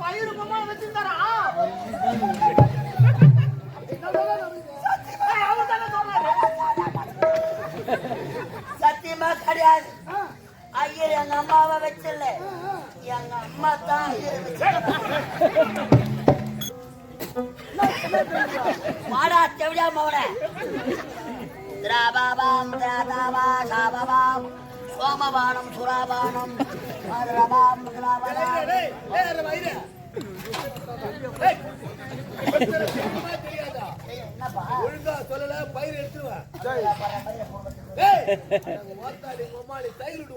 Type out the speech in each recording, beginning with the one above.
பயிருக்குமா வச்சிருந்தாரா சத்தியமா கிடையாது. ஐயர் எங்க அம்மாவை வச்சல எங்க அம்மா தான் ஐயர் வாடா செவிடா மவன திராபாபாம் திராபாபா சாபாபாம் சோமபானம் சுராபானம் ஒழுங்கா சொல்லல பயிர் எடுத்துருவேன் மாத்தாடி விட்டு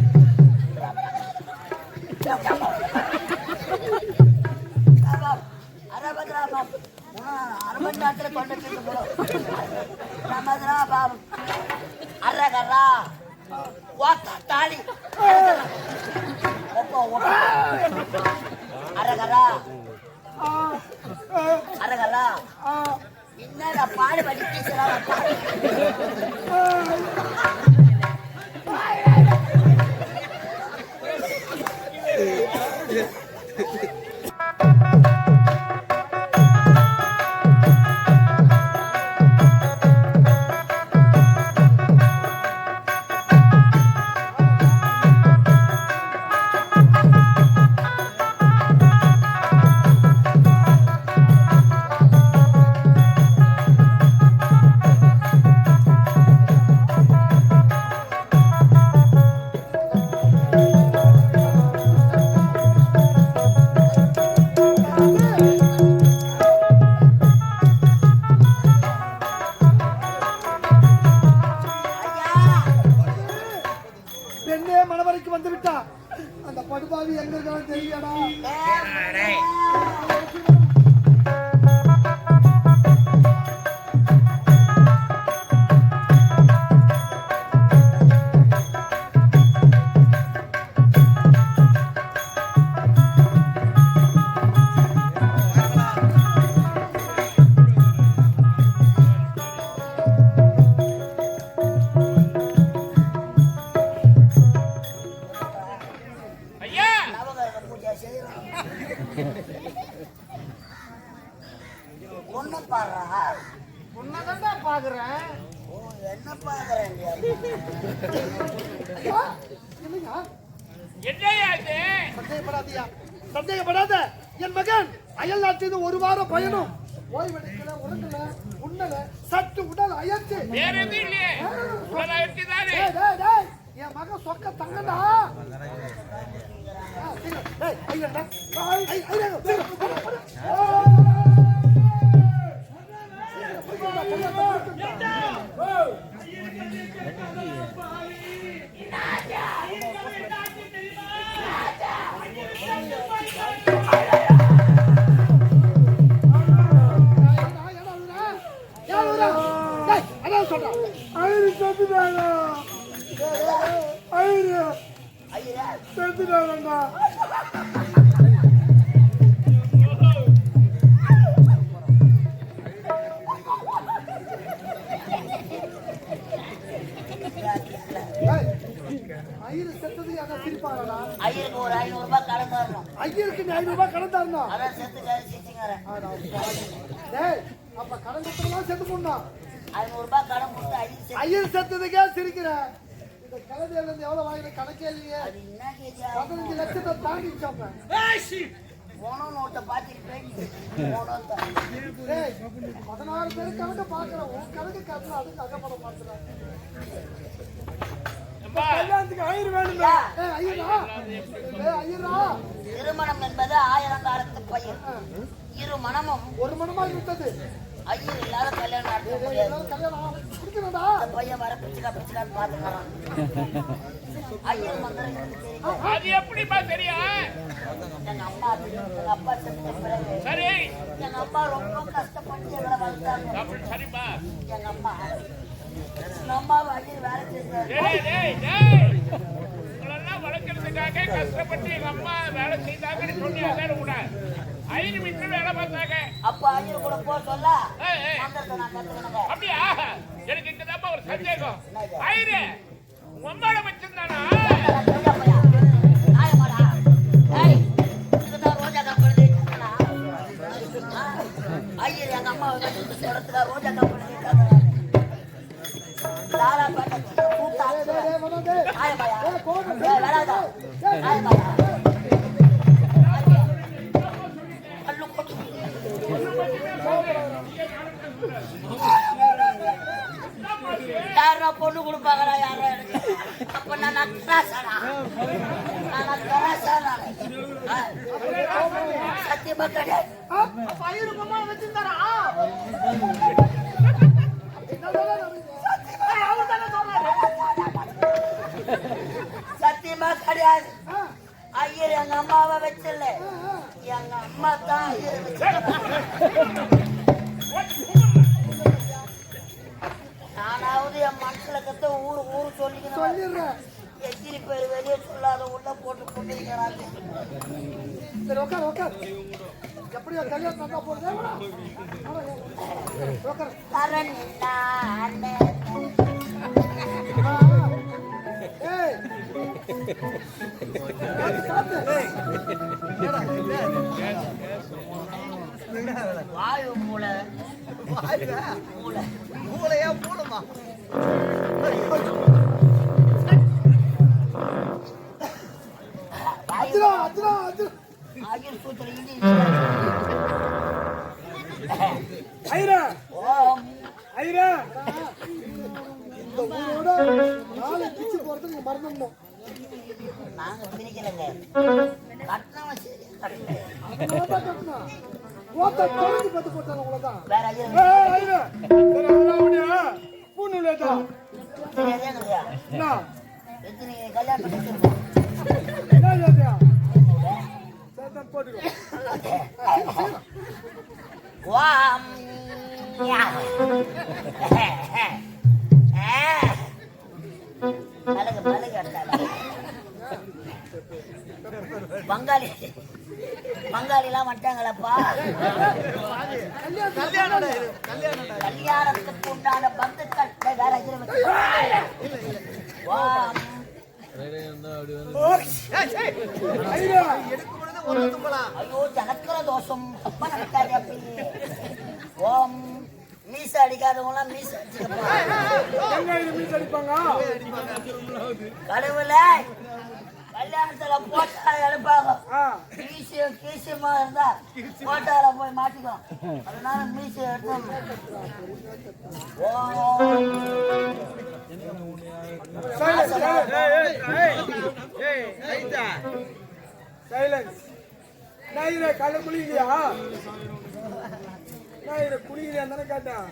அரகரா. அரகரா. என்னடா பாடு படி பாடு. மணவரைக்கு வந்து விட்டா அந்த படுபாவி எங்க இருக்கான்னு தெரியலடா. ஒண்ணு பாடுறா பாக்குறேன் ஓ என்ன பாக்குறேன் சந்தேகப்படாதயா சந்தேகப்படாத. என் மகன் அயல் நாட்டில் ஒரு வாரம் பயணம். ஓய்வெடுக்கல உறங்கல உண்ணல சற்று உடல் அயர்த்து வேற எதுவும் என் மகன் சொக்க தங்கடா செத்துட்டாங்கடா. ஐயரு செத்ததுக்கு யாரா சிரிப்பாங்கடா? ஐயருக்கு ஒரு ஐநூறு ரூபாய் கடன் தரணும் ஐயருக்கு நீ ஐநூறு ரூபாய் கடன் தரணும். அதான் செத்து சிரிச்சுங்கிறேன் டேய், அப்ப கடன் செத்து போடணும். ஐநூறு ரூபாய் கடன் கொடுத்து ஐயர் ஐயர் செத்ததுக்கே சிரிக்கிறேன் இந்த கலவையில இருந்து எவ்வளவு வாங்கின கணக்கே இல்லையே. அது என்ன கேஜியா பதினஞ்சு லட்சத்தை தாண்டி சாப்பேன் போனோம் நோட்டை பார்த்துட்டு பதினாறு பேர் கணக்கு பார்க்கிறேன். உன் கணக்கு கட்டல அதுக்கு அகப்பட அம்மா, கல்யாணத்துக்கு ஐயர் வேணுமே ஐயரா. ஐயரா. திருமணம் என்பது ஆயிரம் காலத்து பயிர் இரு மனமும் ஒரு மணமா விட்டது. ஐயர் இல்லாத கல்யாணம் கல்யாணம் குடிக்கிறடா அந்த பையன் வர மந்திரம் எனக்கு தெரியும் அது எப்படிப்பா தெரியும்? எங்க அம்மா எங்க அப்பா செத்த பிறகு சரி. எங்க அம்மா ரொம்ப கஷ்டப்பட்டு எங்களை வளர்த்தாங்க. சரிப்பா. எங்க அம்மா எங்க அம்மாவை ஐயர் வேலை உங்களெல்லாம் வளர்க்கறதுக்காக கஷ்டப்பட்டு எங்க அம்மா வேலை செய்தாங்கன்னு சொன்னீங்க கூட ஐந்து மீட்டர் வேலை பார்த்தாங்க. அப்ப ஐயர் கூட போக சொல்ல. அப்படியா? எனக்கு இங்கதான் ஒரு சந்தேகம். ஐயரு உங்க அம்மாவை வச்சிருந்தானா ஐயர் எங்க கட்டி சொல்றதுக்கா ரோஜா கம்பெனி கூப்பிட்டா. ஆயமாயா வேணாடா ஆயமாயா யாரா பொண்ணு கொடுப்பாங்களா யாரா எனக்கு? அப்ப நான் நக்கராசாடா நான் நக்கராசாடா சத்தியமா கிடையாது ஆ, ஐயர் வச்சிருந்தாரா சத்தியமா கிடையாது. ஐயர் எங்க அம்மாவை வச்சல எங்க அம்மா தான் ஐயர் வச்சு நானாவது என் மனசுல கத்த ஊரு ஊரு சொல்லிக்கணும். சொல்லிடுறேன். எத்தனை பேர் வெளியே சொல்லாத உள்ள போட்டு கொண்டிருக்கிறாங்க. சரி உட்கார் உட்கார் எப்படியோ கல்யாணம் நல்லா போடுதே உட்கார் கரண் காத்து, காத்து. வாயு மூளை. மூளை வாயு என்ன எத்தனை கல்யாணம் என்ன தான் போட்டுக்கோ யா. அடிச்சாடா. பங்காளி. பங்காளிலாம் வந்துட்டாங்களப்பா? கல்யாணத்துக்கு உண்டான பந்துக்கள். வேற ஐயோ ஜனக்கிற தோஷம். தப்பா ஓம். மீச அடிக்காதவங்களாம் மீச அடிச்சுக்கப்பா எங்க இது மீன் அடிப்பாங்க? கடவுளே. கல்யாணத்துல போட்டா எடுப்பாங்க ஆ. மீசியம் கீசியமா இருந்தா போட்டால போய் மாட்டிக்கும். அதனால மீசை எடுத்து சைலன்ஸ் நாயிர கள்ள குளிக்கலையா நாயிர குளிக்கலையா தானே கேட்டேன்.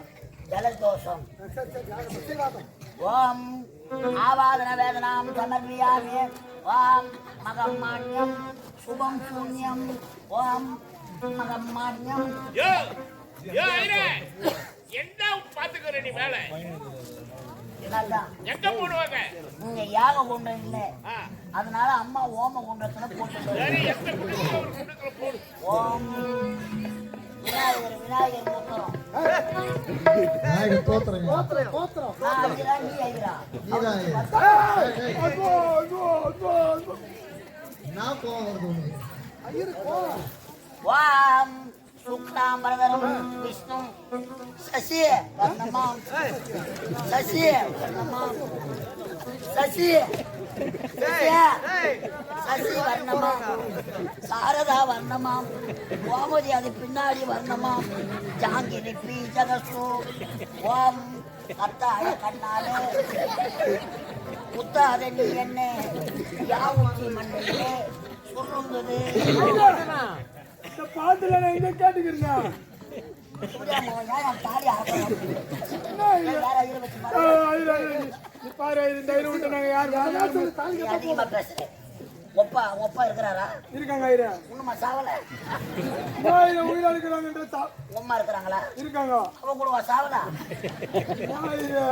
ஜலதோஷம். நாங்க ஓம் ஆவாதன வேதனாம் சமர்வியாமி. ஓம் மகமான்யம் சுபம் சூன்யம். ஓம் யோ ஐயரே என்ன பாத்துக்கிற நீ போடுவாங்க? இங்க யாக குண்டம் இல்லை. அதனால அம்மா ஓம குண்டத்துல போட்டு ஓம் விநாயகர் விநாயகர் மூத்தம் நாயகர் தோத்துறங்க கோத்திரம் கோத்திரம் நான் ஐயரா நீ ஐயரா நீதான் ஐயர். ஏய், ஐயோ, ஐயோ, ஐயோ, ஐயோ. நான் கோவம் வருது உனக்கு ஐயரு கோவம். ஓம் சுக்லாம் வரதரம் விஷ்ணு சசி வர்ணமாம் சசி வர்ணமாம் சசி விஜயா, சசி வர்ணமா சாரதா வர்ணமாம் கோமதி அது பின்னாடி வர்ணமாம் ஜாங்கிரி பி ஜகசு ஓம் கத்தாழ கண்ணாலே குத்தாத நீ என்ன யாவுச்சி மண்ணிலே சுருங்குது இந்த பாட்டுல நான் என்ன கேட்டுக்கிறீங்க சூர்யா மோகன் தாலி ஆகணும் வேற இருபத்தி விட்டு நாங்க யார் அதிகமா பேசுறேன் ஒப்பா ஒப்பா இருக்கிறாரா? இருக்காங்க ஐயா. இன்னுமா சாவல? ஆயிரம் உயிரா இருக்கிறாங்கன்ற தா- உம்மா இருக்கிறாங்களா? இருக்காங்க. அவ கூட சாவலா? ஐயா,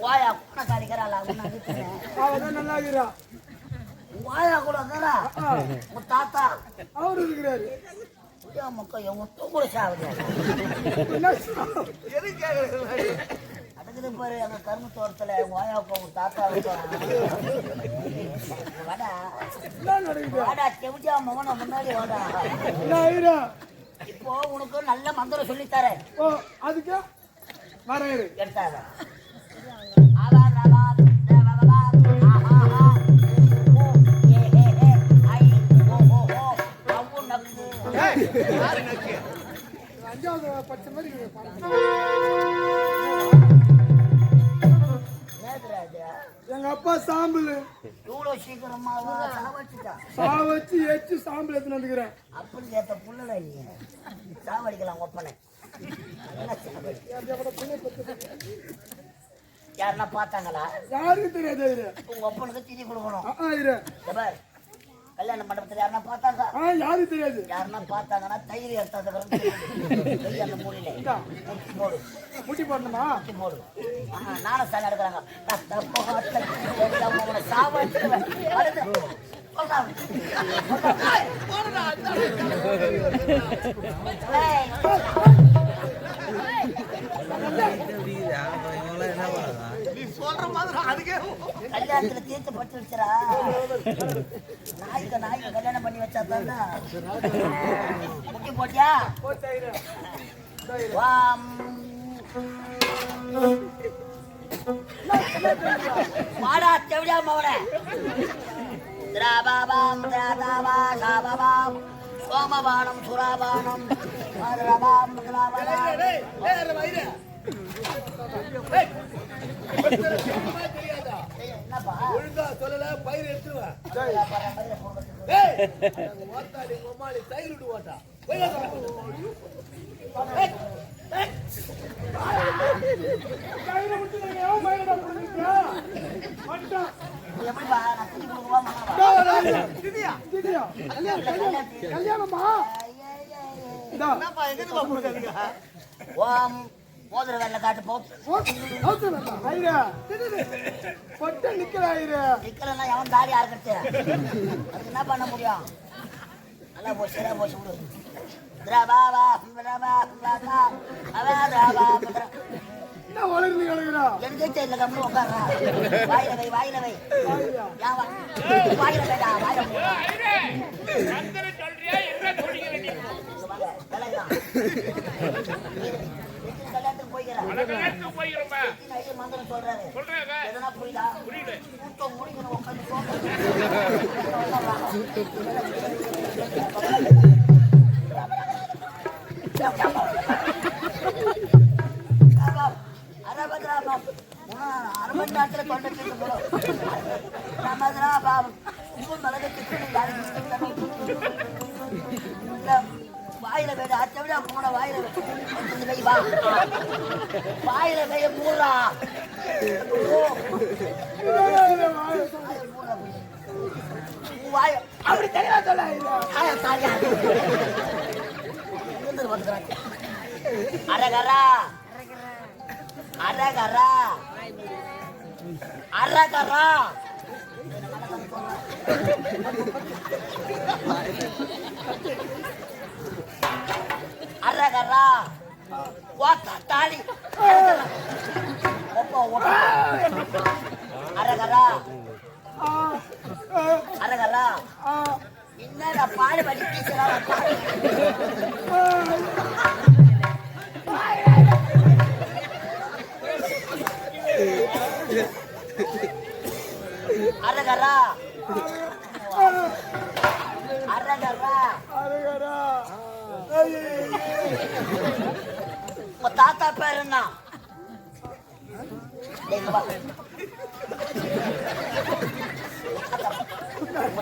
வாயா கூட உன்னை. அவதான் நல்லா இருக்கிறா. வாயா கூட இருக்கிறா? உன் தாத்தா? அவரு இருக்கிறாரு. மக்கள் என் ஒட்டு கூட சாவுது என்ன அதுக்குது பாரு அந்த கரும்பு தோட்டத்துல வாயாவுக்கு உங்க தாத்தா வாடா. செவிட்டியா மகன முன்னாடி வாடா. இப்போ உனக்கு நல்ல மந்திரம் சொல்லித் தரேன் ஓ அதுக்கு? வர இரு. எடுத்தாங்க ஆவா ரவா ரவா ஆஹா ஆஹா ஓ ஏ ஏ ஏ ஐ ஓ ஓ ஓ அவ்வு நக்கு அஞ்சாவது பச்சை மாதிரி எங்க அப்பா சாம்பல். இவ்வளோ சீக்கிரமாவா சாவடிச்சுட்டா? சா வச்சு எச்சு சாம்பல் எடுத்துன்னு வந்துக்கிறேன். அப்படி கேட்ட புள்ளடா நீ. சாவடிக்கலாம் ஒப்பனை? யாருன்னா பார்த்தாங்களா? யாருக்கும் தெரியாது உங்க ஒப்பனுக்கு திதி கொடுக்கணும். கல்யாண மண்டபத்துல யாருன்னா பார்த்தாங்க? யாருக்கு தெரியாது. யாருன்னா பார்த்தாங்கன்னா தயிர் எடுத்தாதுக்கு அந்த மூலையில முட்டி போடு. முட்டி போடணுமா? முட்டி போடு. நானும் சாங்க எடுக்கிறாங்க சொல்றா. சொல்றா. ஏய், கல்யாணத்துல தீர்த்து பட்டு வச்சுரா நாய்க்கு நாய்க்கு கல்யாணம் பண்ணி வச்சா தாண்டா முட்டி போட்டியா வாம். வாடா செவிடா மவன திராபாபாம் திராதாபா சாபாபாம் சோமபானம் சுராபானம் மதுரபாம் என்னப்பா ஒழுங்கா சொல்லல பயிர் எடுத்துருவேன் ஓத்தாடி உமாளி தயிர் விட்டு ஓட்டா கையில மோதிர வெள்ள காட்டு போத்து ஓ, அவுத்து வேண்டாம். ஐயா. பொட்டை நிக்கிற ஐயா. நிக்கலன்னா எவன் தாலி அறுக்கட்டு அதுக்கு என்ன பண்ண முடியும்? நல்லா போய் சரியா போச்சு விடு திரபாபா திரபா திரபா அவா திரபா திர- என்ன வளர்ந்து கிடக்குறா? எனக்கே தெரியல கம்முனு உட்கார்றா வாயில வை வாயில வை. வாயில? வைடா வாயில சொல்றியா? என்ன சொல்றாங்க? எதனா புரியுதா புரியுது கூட்டம் முடிக்கணும் உட்காந்து சோம்பு வாயில வேட அத்தை விட போன வாயில போய் வா. வாயில போய் மூடுறா ஓ. அப்படி தெரியல சொல்ல. அரகரா. அரகரா. அரகரா. அரகரா. வாத்தா தாலி ஒப்போ ஒப்போ அரகரா. அரகரா. என்னடா அரகரா அருகரா உங்க தாத்தா பேர் என்ன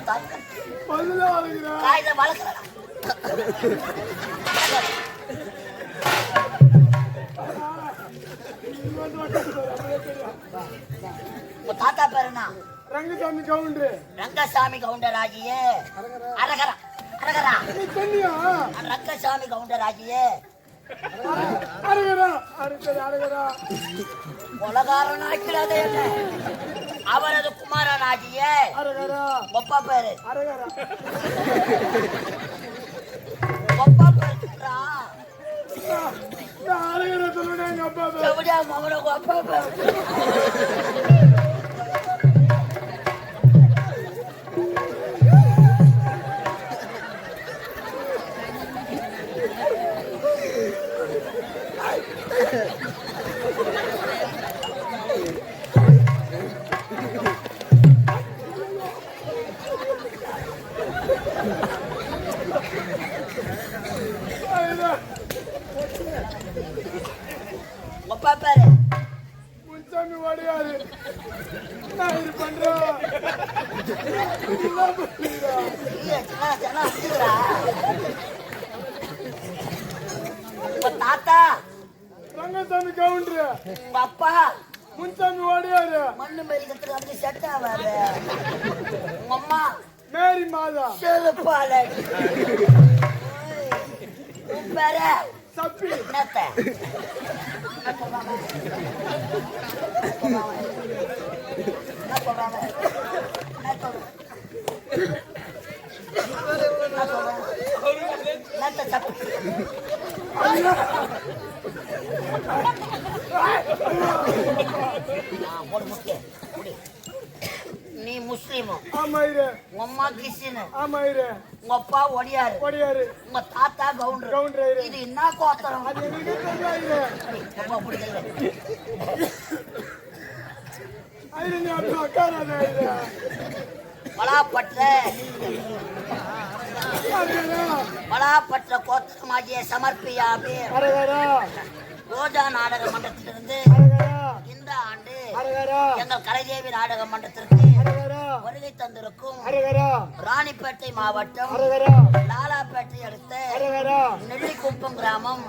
தாத்தா வளர்க்குறா உங்க பேர் என்ன ரங்கசாமி கவுண்டரு. ரங்கசாமி கவுண்டர் ஆகியே அரகரா. அரகரா ரங்கசாமி கவுண்டர் ஆகியே அருகரா என்ன அவரது குமாரன் ஆகிய ஒப்பா பேரு ஒப்பா சொல்லுடா எங்க அப்பா எப்படியா பேரு முன்சாமி வடையாரு மண்ணு மெரிக்கிறதுக்கு வந்து செட் ஆகாது உங்க அம்மா. மேரி மாதா. செருப்பால உன் பேரு? சப்பி. என்னத்த? என்ன சொல்றாங்க? என்ன சொல்றாங்க? நீ முஸ்லீமு. அம்மா கிறிஸ்டினு. உங்க அப்பா ஒடியாரு. வடையாரு உங்க தாத்தா கவுண்டர். கவுண்டர் இது என்ன கோத்தரம்? ரொம்ப பிடிக்கல. ஐரு பலாப்பற்ற சமர்ப்பியாமே அருகரா. ரோஜா நாடக மன்றத்திலிருந்து இந்த ஆண்டு எங்கள் கலைதேவி நாடக மன்றத்திற்கு வருகை தந்திருக்கும் ராணிப்பேட்டை மாவட்டம் லாலாப்பேட்டை அடுத்த நெல்லிக்குப்பம் கிராமம்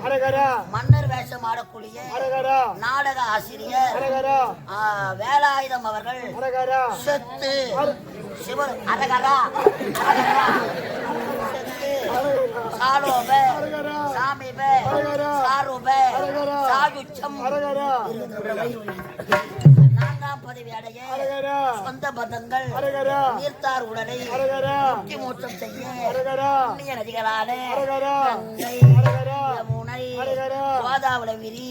மன்னர் வேஷம் ஆடக்கூடிய நாடக ஆசிரியர் வேலாயுதம் அவர்கள் செத்து சிவர் அரகரா. சாலோப சாமிப. சாரூப அருகரா நான்காம் பதவி அடைய சொந்த பந்தங்கள் நீர்த்தார் உடலை முக்தி மோட்சம் செய்ய புண்ணிய நதிகளான. Ganga. Yamuna. கோதாவளவிரி.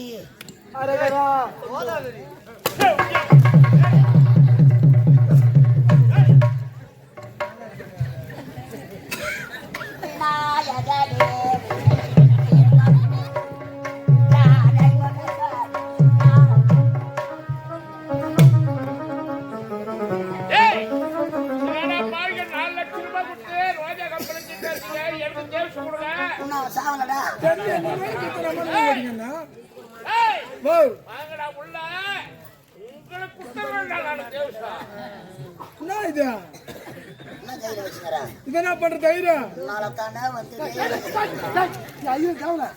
I got Jagadish. பண்ற தைரியம் ஐயோ கவலை